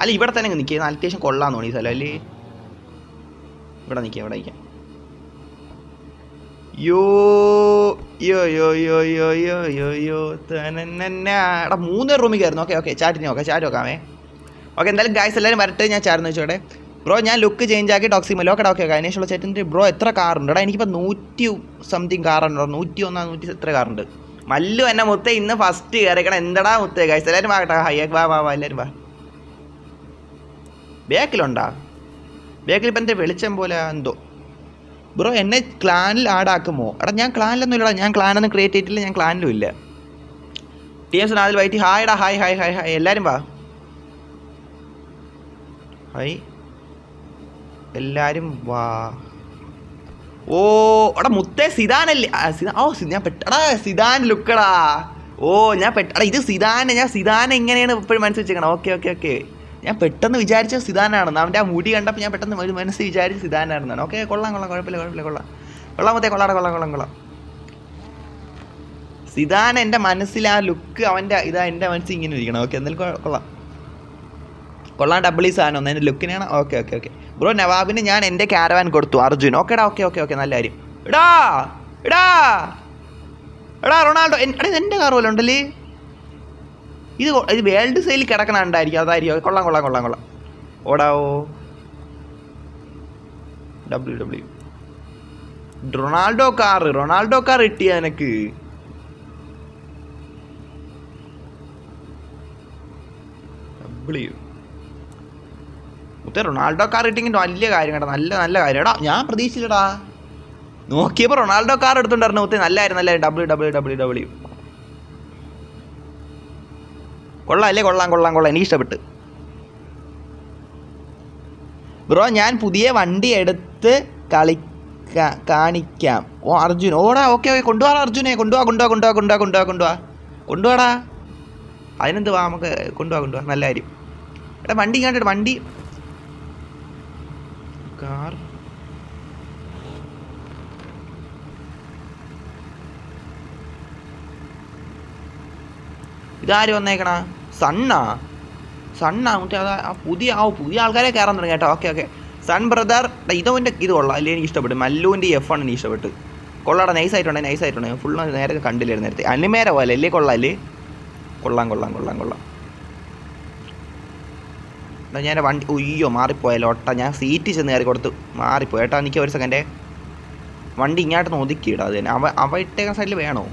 അല്ല ഇവിടെ തന്നെ നിൽക്കുക അത്യാവശ്യം കൊള്ളാന്ന് തോന്നി സ്ഥലം. അല്ലേ? ഇവിടെ നിൽക്കുക ഇവിടെ നിൽക്കാം യോ യോ യോ യോ യോ യോ യോ എടാ മൂന്ന് റൂമിൽ കയറുന്നു. ഓക്കെ ഓക്കെ ചാറ്റിന് നോക്കാം ചാറ്റ് നോക്കാമേ. ഓക്കെ എന്തായാലും ഗായ്സ് എല്ലാവരും വരട്ടെ. ഞാൻ ചാർന്ന് വെച്ചോടെ ബ്രോ ഞാൻ ലുക്ക് ചേഞ്ച് ആക്കി ടോക്സി ടോക്സിമല്ലോ ഓക്കെ ഓക്കെ അതിനുള്ള ചേട്ടന്റെ ബ്രോ എത്ര കാറുണ്ട് എടാ എനിക്കിപ്പോൾ നൂറ്റി സംതിങ് കാറുണ്ടോ നൂറ്റി ഒന്നാ നൂറ്റി എത്ര കാറുണ്ട് മല്ലു എന്നെ മുത്തേ ഇന്ന് ഫസ്റ്റ് കയറിക്കണം എന്തടാ മുത്തേ ഗായ്സ് എല്ലാവരും വാ ഹൈ വാ വാ വാ എല്ലാവരും വാ. ബാക്കിലുണ്ടാ? ബാക്കിൽ ഇപ്പം എന്റെ വെളിച്ചം പോലെ എന്തോ? ബ്രോ എന്നെ ക്ലാനിൽ ആടാക്കുമോ എടാ ഞാൻ ക്ലാനിലൊന്നും ഇല്ലടാ ഞാൻ ക്ലാനൊന്നും ക്രിയേറ്റ് ചെയ്തിട്ടില്ല ഞാൻ ക്ലാനിലും ഇല്ല. ടി എസ് നാദിൽ വൈറ്റി. ഹായ് ഡാ ഹായ് ഹായ് ഹായ് ഹായ് എല്ലാവരും വാ. ഹായ് എല്ലാവരും വാ. ഓ എടാ മുത്തേ സിദാനല്ലേ? ഓ ഞാൻ പെട്ടടാ സിദാൻ ലുക്കടാ. ഓ ഞാൻ പെട്ടടാ ഇത് സിദാനെ ഞാൻ സിദാനെ എങ്ങനെയാണ് ഇപ്പോഴും മനസ്സിൽ വെച്ചേക്കണം. Okay okay okay. ഞാൻ പെട്ടെന്ന് വിചാരിച്ച സിദാനാണെന്ന് അവന്റെ ആ മുടി കണ്ടപ്പോൾ ഞാൻ പെട്ടെന്ന് ഒരു മനസ്സിൽ വിചാരിച്ച് സിദാനാണെന്നാണ് ഓക്കെ കൊള്ളാം കൊള്ളാം കുഴപ്പമില്ല കുഴപ്പമില്ല കൊള്ളാം. കൊള്ളാം മുത്തേ കൊള്ളാടെ കൊള്ളാം കൊള്ളാം കൊള്ളാം. സിദാൻ എന്റെ മനസ്സിൽ ആ ലുക്ക് അവന്റെ ഇതാ എന്റെ മനസ്സിൽ ഇങ്ങനെ ഇരിക്കണം. ഓക്കെ എന്തായാലും കൊള്ളാം. കൊള്ളാം ഡബിൾ ഈ സാധനം എന്റെ ലുക്കിനാണ് ഓക്കെ ഓക്കെ ഓക്കെ. ബ്രോ നവാബിന് ഞാൻ എന്റെ ക്യാരവാൻ കൊടുത്തു അർജുൻ. ഓക്കെടാ ഓക്കെ ഓക്കെ ഓക്കെ നല്ല കാര്യം. എടാ എടാ എടാ റൊണാൾഡോ എന്റെ കാർ പോലെ ഉണ്ടല്ലേ? ഇത് ഇത് വേൾഡ് സെയിൽ കിടക്കണുണ്ടായിരിക്കും അതായിരിക്കും. കൊള്ളാം കൊള്ളാം കൊള്ളാം കൊള്ളാം. ഓടാവോ? W W Ronaldo car Ronaldo car കിട്ടിയ എനക്ക് ഡബ്ല്യു റൊണാൾഡോ കാർ കിട്ടിയെങ്കിൽ വലിയ കാര്യം കേട്ടോ. നല്ല നല്ല കാര്യം. എടാ ഞാൻ പ്രതീക്ഷിച്ചില്ലടാ. നോക്കിയപ്പോൾ റൊണാൾഡോ കാർ എടുത്തുണ്ടായിരുന്നു മുത്തേ നല്ലായിരുന്നു നല്ല ഡബ്ല്യു ഡബ്ല്യു ഡബ്ല്യു ഡബ്ല്യു കൊള്ളാം അല്ലേ? കൊള്ളാം കൊള്ളാം കൊള്ളാം. എനിക്ക് ഇഷ്ടപ്പെട്ട്. ബ്രോ ഞാൻ പുതിയ വണ്ടി എടുത്ത് കളിക്ക കാണിക്കാം. ഓ അർജുൻ. ഓടാ ഓക്കെ ഓക്കെ. കൊണ്ടുപോകാ അർജുനെ. കൊണ്ടുപോവാ കൊണ്ടുപോവാ കൊണ്ടുപോവാ കൊണ്ടുപോവാ കൊണ്ടുപോവാ കൊണ്ടുപോവാ കൊണ്ടുപോടാ അതിനെന്ത് വാ നമുക്ക് കൊണ്ടുപോവാ കൊണ്ടുപോവാ നല്ല കാര്യം. എടാ വണ്ടി ഇങ്ങോട്ട് വണ്ടി. കാർ. ഇതാര് വന്നേക്കണ? സണ്ണാ. സണ്ണാ മറ്റേ അതാ ആ പുതിയ ആ പുതിയ ആൾക്കാരെ കയറാൻ തുടങ്ങി കേട്ടോ. Okay okay. സൺ ബ്രദർ ഇതോന്റെ ഇത് കൊള്ളാം. അല്ലേ എനിക്ക് ഇഷ്ടപ്പെട്ടു. മല്ലുവിന്റെ എഫ് ആണ് എനിക്ക് ഇഷ്ടപ്പെട്ടു. കൊള്ളാടാ നൈസ് ആയിട്ടുണ്ട് നൈസ് ആയിട്ടുണ്ട്. ഫുൾ നേരെ കണ്ടില്ലായിരുന്നു നേരത്തെ. അനിമേര പോലെ അല്ലേ കൊള്ളാം അല്ലേ? കൊള്ളാം കൊള്ളാം കൊള്ളാം കൊള്ളാം. എടാ ഞാൻ വണ്ടി ഉയ്യോ മാറിപ്പോയല്ലോ ഒട്ട. ഞാൻ സീറ്റ് ചെന്ന് കയറി കൊടുത്തു. മാറിപ്പോയി. ഏട്ടാ എനിക്ക് ഒരു സെക്കൻഡേ വണ്ടി ഇങ്ങോട്ട് ഒതുക്കിയിടാം അവ അവ ഇട്ടേക്കാൻ സൈഡിൽ വേണോ?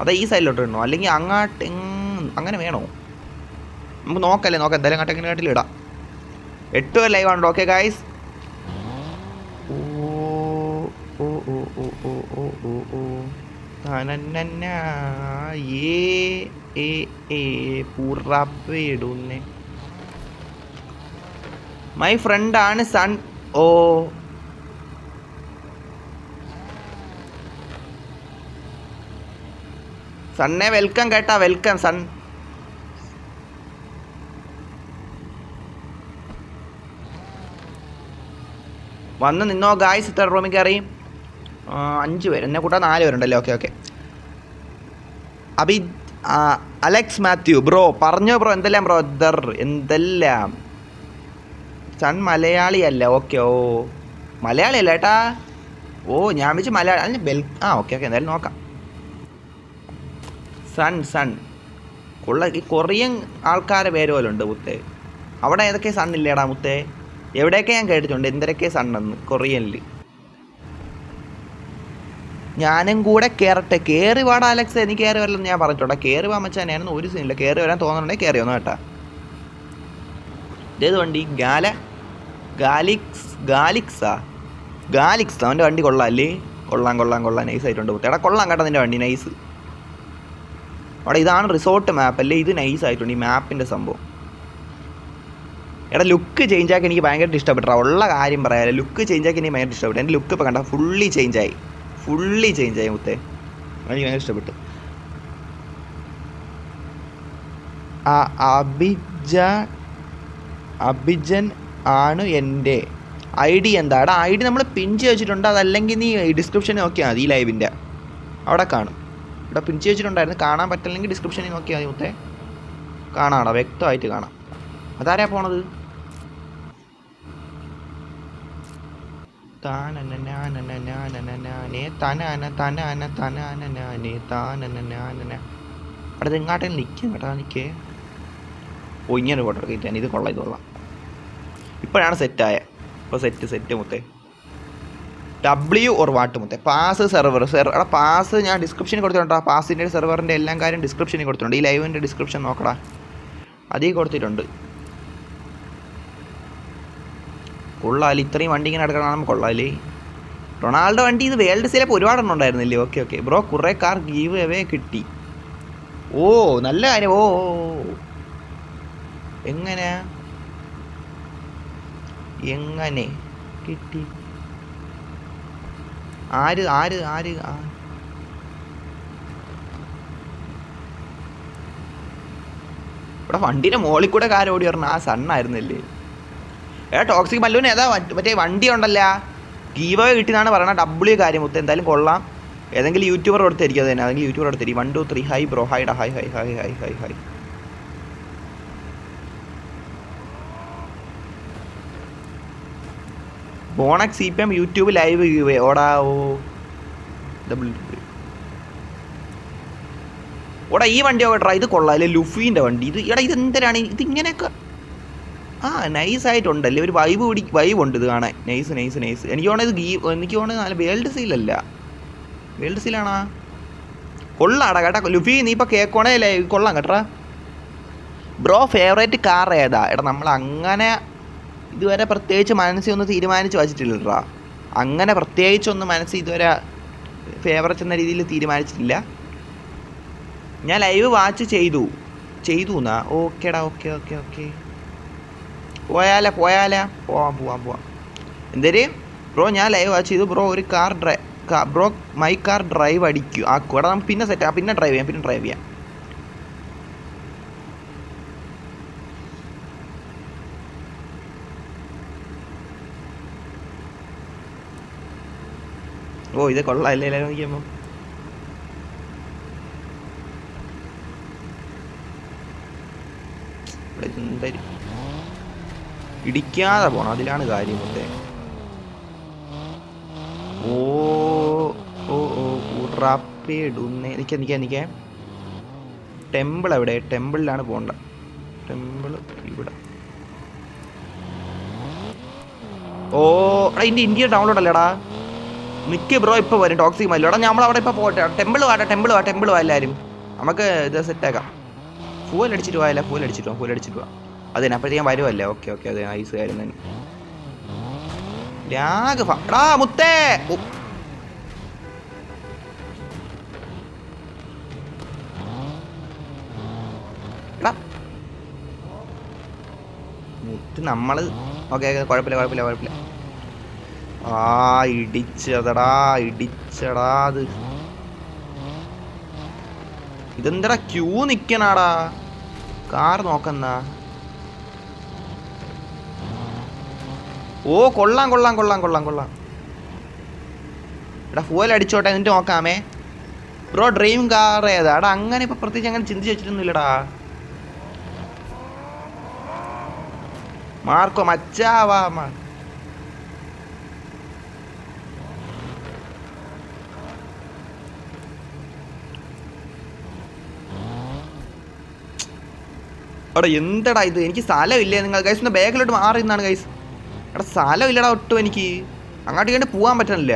അതാ ഈ സൈഡിലോട്ട് ഇടണോ? അല്ലെങ്കിൽ അങ്ങോട്ട് അങ്ങനെ വേണോ? നമുക്ക് നോക്കല്ലേ നോക്കാം. എന്തായാലും കട്ടക്കിന് കാട്ടിൽ ഇടാം. എട്ട് പേർ ലൈവ് ആണോ ഓക്കെ ഗായ്സ് പുറപ്പെടുന്നേ മൈ ഫ്രണ്ടാണ് സൺ. ഓ സണ്ണെ വെൽക്കം കേട്ടാ വെൽക്കം സൺ. വന്ന് നിന്നോ ഗായ്സ് ഇത്ര റൂമിൽ കയറി. അഞ്ച് പേര്. എന്നെ കൂട്ടാ നാല് പേരുണ്ടല്ലേ? Okay okay Abi Alex Mathew bro പറഞ്ഞോ ബ്രോ എന്തെല്ലാം ബ്രോ ദർ എന്തെല്ലാം? സൺ മലയാളിയല്ല ഓക്കെ ഓ. മലയാളിയല്ല ഏട്ടാ? ഓ ഞാൻ വെച്ച് മലയാളി അല്ല ബെൽ ആ ഓക്കെ ഓക്കെ എന്തായാലും നോക്കാം. Sun Sun. കൊള്ള ഈ കൊറിയൻ ആൾക്കാരെ പേര് പോലെ ഉണ്ട് മുത്തേ. അവിടെ ഏതൊക്കെ സൺ ഇല്ലേടാ മുത്തേ? എവിടെയൊക്കെ ഞാൻ കേട്ടിട്ടുണ്ട് എന്തൊക്കെ സണ്ണെന്ന് കൊറിയനിൽ? ഞാനും കൂടെ കയറട്ടെ കയറി വാടാ അലക്സ്. എനിക്ക് കയറി വരില്ലെന്ന് ഞാൻ പറഞ്ഞിട്ടുണ്ട്. കയറി വാ ഞാനൊന്നും ഒരു സീനില്ല. കയറി വരാൻ തോന്നുന്നുണ്ടെങ്കിൽ കയറി വന്നു കേട്ടാ. ഇതേത് വണ്ടി. ഗാല ഗാലിക്സ് ഗാലിക്സാ? ഗാലിക്സ്. അവന്റെ വണ്ടി കൊള്ളാം അല്ലേ? കൊള്ളാം കൊള്ളാം കൊള്ളാം. നൈസ് ആയിട്ടുണ്ട്. എടാ കൊള്ളാം കേട്ടോ നിന്റെ വണ്ടി. നൈസ് അവിടെ ഇതാണ് റിസോർട്ട് മാപ്പ് അല്ലേ? ഇത് നൈസ് ആയിട്ടുണ്ട് ഈ മാപ്പിന്റെ സംഭവം. എടാ ലുക്ക് ചേഞ്ച് ആക്കി എനിക്ക് ഭയങ്കര ഇഷ്ടപ്പെട്ടു ഉള്ള കാര്യം പറയാം ലുക്ക് ചേഞ്ച് ആക്കി എനിക്ക് ഭയങ്കര ഇഷ്ടപ്പെട്ടു. എന്റെ ലുക്ക് ഇപ്പോൾ കണ്ട ഫുള്ളി ചേഞ്ച് ആയി. ഫുള്ളി ചേഞ്ച് ആയി മുത്തേ. എനിക്ക് ഭയങ്കര ഇഷ്ടപ്പെട്ടു. ആ അഭിജ അഭിജൻ ആണ് എന്റെ ഐ ഡി എന്താ? എടാ ഐ ഡി നമ്മൾ പിൻ ചെയ്ത് വെച്ചിട്ടുണ്ട്. അതല്ലെങ്കിൽ നീ ഡിസ്ക്രിപ്ഷൻ നോക്കിയാൽ മതി ഈ ലൈവിന്റെ അവിടെ കാണും. ഇവിടെ ചെയ്ത് വെച്ചിട്ടുണ്ടായിരുന്നു കാണാൻ പറ്റില്ലെങ്കിൽ ഡിസ്ക്രിപ്ഷനിൽ നോക്കിയാൽ മതി മുത്തേ. കാണാടാ വ്യക്തമായിട്ട് കാണാം. അതാരാ പോണത്? അവിടെ ഇങ്ങാട്ടെ നിൽക്കും കേട്ടോ നിൽക്കേ ഓ ഇങ്ങനെ ഫോട്ടോ ഇത് കൊള്ളാം ഇത് കൊള്ളാം. ഇപ്പോഴാണ് സെറ്റായ ഇപ്പോൾ സെറ്റ് സെറ്റ് മുത്തേ. ഡബ്ല്യു ഓർ വാട്ട് മുത്തേ? പാസ് സെർവർ സെർവർ പാസ് ഞാൻ ഡിസ്ക്രിപ്ഷനിൽ കൊടുത്തിട്ടുണ്ട് ആ പാസിന്റെ സെർവറിന്റെ എല്ലാം കാര്യം ഡിസ്ക്രിപ്ഷനിൽ കൊടുത്തിട്ടുണ്ട്. ഈ ലൈവിന്റെ ഡിസ്ക്രിപ്ഷൻ നോക്കടാ. അതീ കൊടുത്തിട്ടുണ്ട്. കൊള്ളാൽ ഇത്രയും വണ്ടി ഇങ്ങനെ എടുക്കണം കൊള്ളാൽ. റൊണാൾഡോ വണ്ടി ഇത് വേൾഡ് സിലപ്പോൾ ഒരുപാടെണ്ണം ഉണ്ടായിരുന്നില്ലേ? ഓക്കെ ഓക്കെ ബ്രോ കുറേ കാർ ഗീവ് അവേ കിട്ടി. ഓ നല്ല കാര്യം. ഓ. എങ്ങനെ? എങ്ങനെ? കിട്ടി. ആര് ആര് ആര്? ഇവിടെ വണ്ടിയുടെ മുകളിൽ കൂടെ കാർ ഓടി പറഞ്ഞു ആ സണ്ണായിരുന്നില്ലേ? ഏ ടോക്സിക് മല്ലൂന് ഏതാ മറ്റേ വണ്ടി ഉണ്ടല്ല ഗീവ കിട്ടിയെന്നാണ് പറയുന്നത് ഡബ്ല്യു കാര്യം. മുത്ത് എന്തായാലും കൊള്ളാം. ഏതെങ്കിലും യൂട്യൂബർ കൊടുത്തായിരിക്കും അത് തന്നെ. ഏതെങ്കിലും youtuber കൊടുത്തിരിക്കും. One two three hi bro ഹൈഡ hi hi hi hi hi hi ബോണക്സ് C P M YouTube live giveaway ഓടാ ഓ. ഡബിൾ ഓടാ ഈ വണ്ടി ഓടാ ഇത് കൊള്ളാം. അല്ലെ ലുഫീന്റെ വണ്ടി. ഇത് എടാ ഇത് എന്തിനാണ്? ഇത് ഇങ്ങനെയൊക്കെ ആ നൈസ് ആയിട്ടുണ്ടല്ലേ ഒരു വൈബ് പിടി വൈബ് ഉണ്ട് ഇത് കാണാൻ. നൈസ് നൈസ് നൈസ് എനിക്ക് തോന്നുന്നത് ഗീ എനിക്ക് തോന്നുന്നത് നല്ല വേൾഡ് സീലല്ല വേൾഡ് സീലാണാ കൊള്ളാടാ കേട്ടാ. ലുഫി നീ ഇപ്പോൾ കേൾക്കണേ കൊള്ളാം കേട്ടാ. ബ്രോ ഫേവറേറ്റ് കാർ ഏതാ? എടാ നമ്മൾ അങ്ങനെ ഇതുവരെ പ്രത്യേകിച്ച് മനസ്സിൽ ഒന്ന് തീരുമാനിച്ച് വച്ചിട്ടില്ലടാ. അങ്ങനെ പ്രത്യേകിച്ചൊന്നും മനസ്സിൽ ഇതുവരെ ഫേവറേറ്റ് എന്ന രീതിയിൽ തീരുമാനിച്ചിട്ടില്ല. ഞാൻ ലൈവ് വാച്ച് ചെയ്തു. ചെയ്തു എന്നാ? ഓക്കേടാ ഓക്കെ ഓക്കെ ഓക്കെ. പോയാലേ പോയാലേ. പോവാം പോവാം പോവാം. എന്തേര്? ബ്രോ ഞാൻ ലൈവ് വാച്ച് ചെയ്തു. ബ്രോ ഒരു കാർ ഡ്രൈ ബ്രോ മൈ കാർ ഡ്രൈവ് അടിക്കൂ. ആ കൂടെ നമുക്ക് പിന്നെ സെറ്റ് ആ പിന്നെ ഡ്രൈവ് ചെയ്യാം പിന്നെ ഡ്രൈവ് ചെയ്യാം. ഓ ഇത് കൊള്ളാം അല്ലേ നോക്കിയപ്പോൾ ഇടിക്കാതെ പോണം അതിലാണ് കാര്യം ഓ ഓ ഓ ഉറപ്പിടുന്നേ. നിക്ക നിക്ക നിക്ക. ടെമ്പിൾ എവിടെ? ടെമ്പിളിലാണ് പോണ്ട. ടെമ്പിൾ ഇവിടെ. ഓ ഇതിന്റെ ഇന്ത്യ ഡൗൺലോഡ് അല്ലേടാ? നിക്ക് ബ്രോ ഇപ്പോൾ വരും ടോക്സിക് മല്ലോ എടാ നമ്മളവിടെ ഇപ്പോൾ പോട്ടെ. ടെമ്പിൾ വാട്ടെ ടെമ്പിൾ വാ ടെമ്പിൾ വാ എല്ലാവരും നമുക്ക് ഇത് സെറ്റാക്കാം ഫൂൽ അടിച്ചിട്ട് പോയാലോ ഫൂൽ അടിച്ചിട്ട് പോവാം ഫൂൽ അടിച്ചിട്ട് പോവാം അതെ അപ്പോഴത്തേക്കും വരുമല്ലേ ഓക്കെ ഓക്കെ അതെ ഐസ് കാര്യം തന്നെ. രാഘവ എടാ മുത്തേ. മുത്ത് ഓക്കെ ഓക്കെ കുഴപ്പമില്ല കുഴപ്പമില്ല കുഴപ്പമില്ല. ആ ഇടിച്ചതടാ ഇടിച്ചടാ അത്. ഇതെന്തടാ ക്യൂ നിക്കണാടാ? കാർ നോക്കുന്ന. ഓ കൊള്ളാം കൊള്ളാം കൊള്ളാം കൊള്ളാം കൊള്ളാം. എടാ ഫുവൽ അടിച്ചോട്ടെ എന്നിട്ട് നോക്കാമേ. ബ്രോ ഡ്രീം കാർ ഏതാ? എടാ അങ്ങനെ ഇപ്പൊ പ്രത്യേകിച്ച് അങ്ങനെ ചിന്തിച്ച് വെച്ചിട്ടൊന്നുമില്ലടാ. മാർക്കോ മച്ചാവാ മാ. എടാ എന്തടാ ഇത്? എനിക്ക് സ്ഥലമില്ലേ നിങ്ങൾ? ഗൈസ് ഒന്ന് ബാഗിലോട്ട് മാറി നിന്നാണ് ഗൈസ് എടാ സ്ഥലമില്ലടാ ഒട്ടും എനിക്ക്. അങ്ങോട്ട് കണ്ട് പോകാൻ പറ്റണില്ല.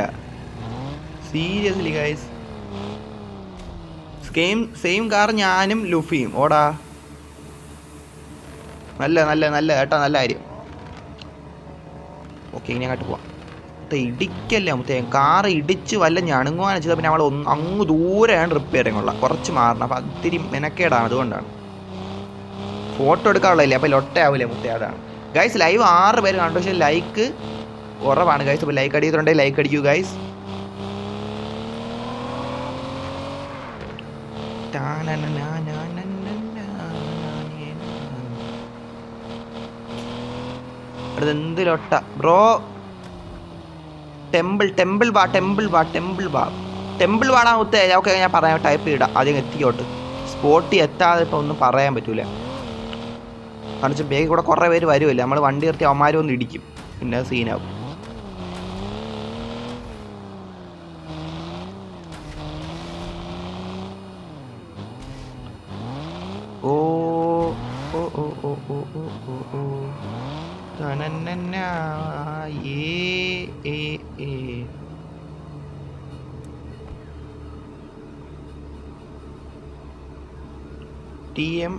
Seriously guys same same car ഞാനും ലുഫിയും. ഓടാ. നല്ല നല്ല നല്ല ഏട്ടാ നല്ല കാര്യം. ഓക്കെ ഇനി അങ്ങോട്ട് പോവാം. ഇടിക്കല്ലേ മുത്തേ. കാർ ഇടിച്ച് വല്ല ഞണുങ്ങുവാന്ന് വെച്ചാൽ പിന്നെ നമ്മൾ ഒന്ന് അങ്ങ് ദൂരെയാണ് റിപ്പയറിങ് ഉള്ള കുറച്ച് മാറണം. അപ്പം അതിരി മെനക്കേടാണ്. അതുകൊണ്ടാണ്. ഫോട്ടോ എടുക്കാനുള്ളതല്ലേ അപ്പോൾ ലൊട്ടയാവില്ലേ മുത്തേ അതാണ്. ഗൈസ് ലൈവ് ആറ് പേര് കണ്ടു പക്ഷേ ലൈക്ക് കുറവാണ് ഗൈസ് അപ്പോൾ ലൈക്ക് അടിക്കുന്നുണ്ടെങ്കിൽ ലൈക്ക് അടിക്കൂ ഗൈസ് എന്ത് ലൊട്ട? ബ്രോ ടെമ്പിൾ ടെമ്പിൾ വാ ടെമ്പിൾ വാ ടെമ്പിൾ വാ. ടെമ്പിൾ വാടാ മുത്തേ ഓക്കെ ഞാൻ പറയാം ടൈപ്പ് ചെയ്യിടാം ആദ്യം എത്തിക്കോട്ട്. സ്പോട്ടിൽ എത്താതെ ഇപ്പം ഒന്നും പറയാൻ പറ്റൂല. കാരണം വെച്ചാൽ ബേഗിൽ കൂടെ കുറേ പേര് വരുമല്ലേ നമ്മൾ വണ്ടി നിർത്തി അവന്മാരും ഒന്ന് ഇടിക്കും. പിന്നെ സീനാവും ഓ ഓ ഓ ഓ ഓ ഏ. T M